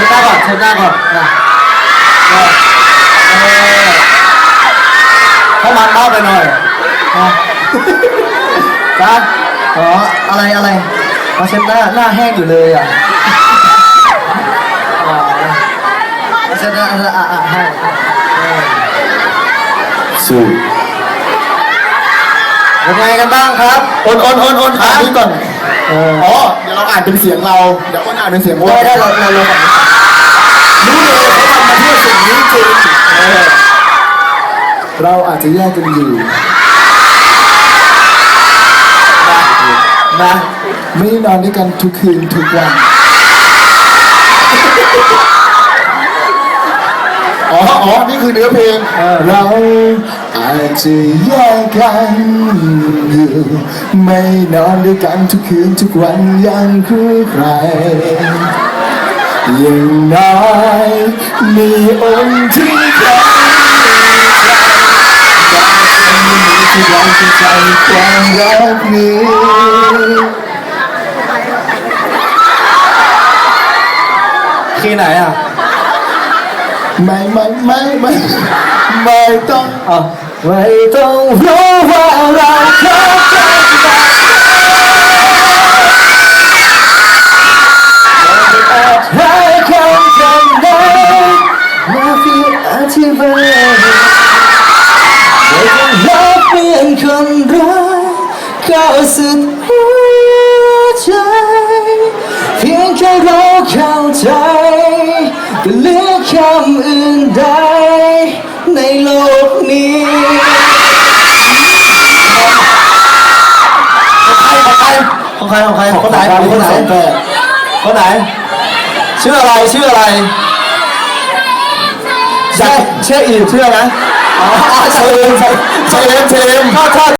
ช็ดหน้าก่อนเช็ดหน้าก่อนนะเออเออเขามันมากไปหน่อยนะจ้าอ๋ออะไรอะไรมาเช็ดหน้าหน้าแห้งอยู่เลยอะอ๋อมาเช็ดหน้าอะอะอะให้เออสู้ยังไงกันบ้างครับ โอนโอนโอนโอนอ่านนี้ก่อน เอออ๋อ เดี๋ยวเราอ่านเป็นเสียงเรา เดี๋ยวอ้นอ่านเป็นเสียงอ้นได้ได้เราเราเราแบบ รู้เลยเขาทำมาเพื่อสิ่งนี้จริงเออเราอาจจะแยกกันอยู่นะไม่ได้นอนด้วยกันทุกคืนทุกวันอ๋ออ๋อนี่คือเนื้อเพลง เราอาจจะแยกกันอยู่ไม่นอนด้วยกันทุกคืนทุกวันอย่างคู่ใครอ ย่างน้อยมีองค์ที่ใครที่เราจะใจความรักนี้คีย์ไหนอะ ไม่ไม่ไม่ไม่ไม่ต้องอ๋อไม่ต้องรู้ เข้าสุดหัวใจ เพียงแค่เราเข้าใจก็เหลือคำอื่นใดในโลกนี้ของใครของใครของใครคนไหนคนไหนคนไหนชื่ออะไรชื่ออะไรเชเชอีชื่ออะไรนะอ๋อเชมเชมเชมถ้าถ้า